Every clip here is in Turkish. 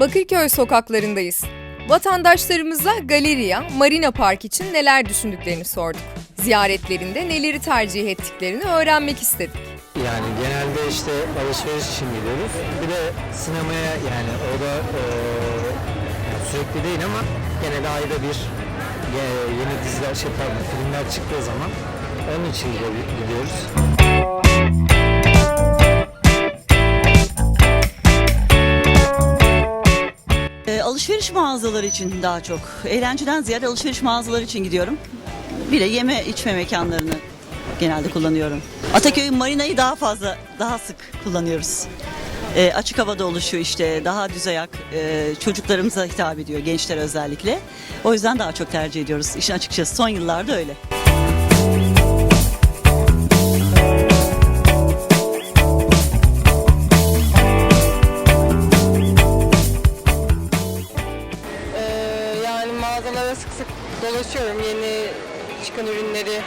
Bakırköy sokaklarındayız. Vatandaşlarımıza Galeriya, Marina Park için neler düşündüklerini sorduk. Ziyaretlerinde neleri tercih ettiklerini öğrenmek istedik. Yani genelde işte alışveriş için gidiyoruz. Bir de sinemaya yani o da yani sürekli değil ama gene de ayda bir ye- yeni diziler, şey pardon filmler çıktığı zaman onun için gidiyoruz. Alışveriş mağazaları için daha çok. Eğlenceden ziyade alışveriş mağazaları için gidiyorum. Bir de yeme içme mekanlarını genelde kullanıyorum. Ataköy Marina'yı daha fazla, daha sık kullanıyoruz. E, açık havada oluşuyor işte, daha düz ayak, e, çocuklarımıza hitap ediyor, gençler özellikle. O yüzden daha çok tercih ediyoruz. İşin açıkçası son yıllarda öyle. Dolaşıyorum. Yeni çıkan ürünleri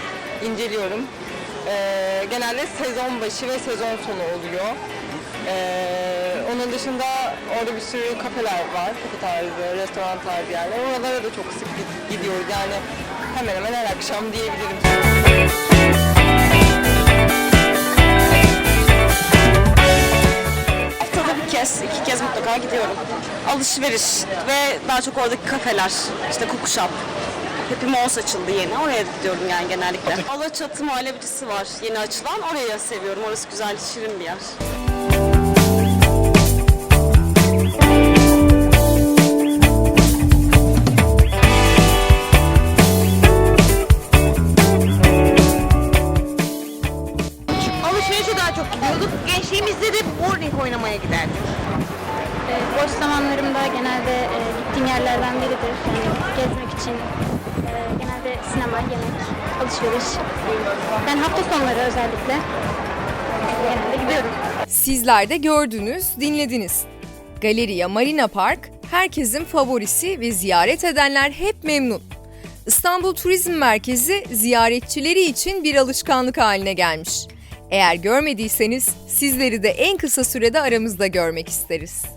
inceliyorum. Ee, genelde sezon başı ve sezon sonu oluyor. Ee, onun dışında orada bir sürü kafeler var. Kafe tarzı, restoran tarzı yerler. Oralara da çok sık gid- gidiyoruz. Yani hemen hemen her akşam diyebilirim. Haftada bir kez, iki kez mutlaka gidiyorum. Alışveriş ve daha çok oradaki kafeler, işte Shop. Happy Malls açıldı yeni. Oraya gidiyorum yani genellikle. Alaçatı muhallebicisi var yeni açılan. Orayı seviyorum. Orası güzel, şirin bir yer. Alışverişe daha çok gidiyorduk. Gençliğimizde de bowling oynamaya giderdik. E, Boş zamanlarımda genelde e, gittiğim yerlerden biridir. Yani gezmek için genelde sinema, yemek, alışveriş. Ben hafta sonları özellikle genelde gidiyorum. Sizler de gördünüz, dinlediniz. Galeriya Marina Park herkesin favorisi ve ziyaret edenler hep memnun. İstanbul Turizm Merkezi ziyaretçileri için bir alışkanlık haline gelmiş. Eğer görmediyseniz sizleri de en kısa sürede aramızda görmek isteriz.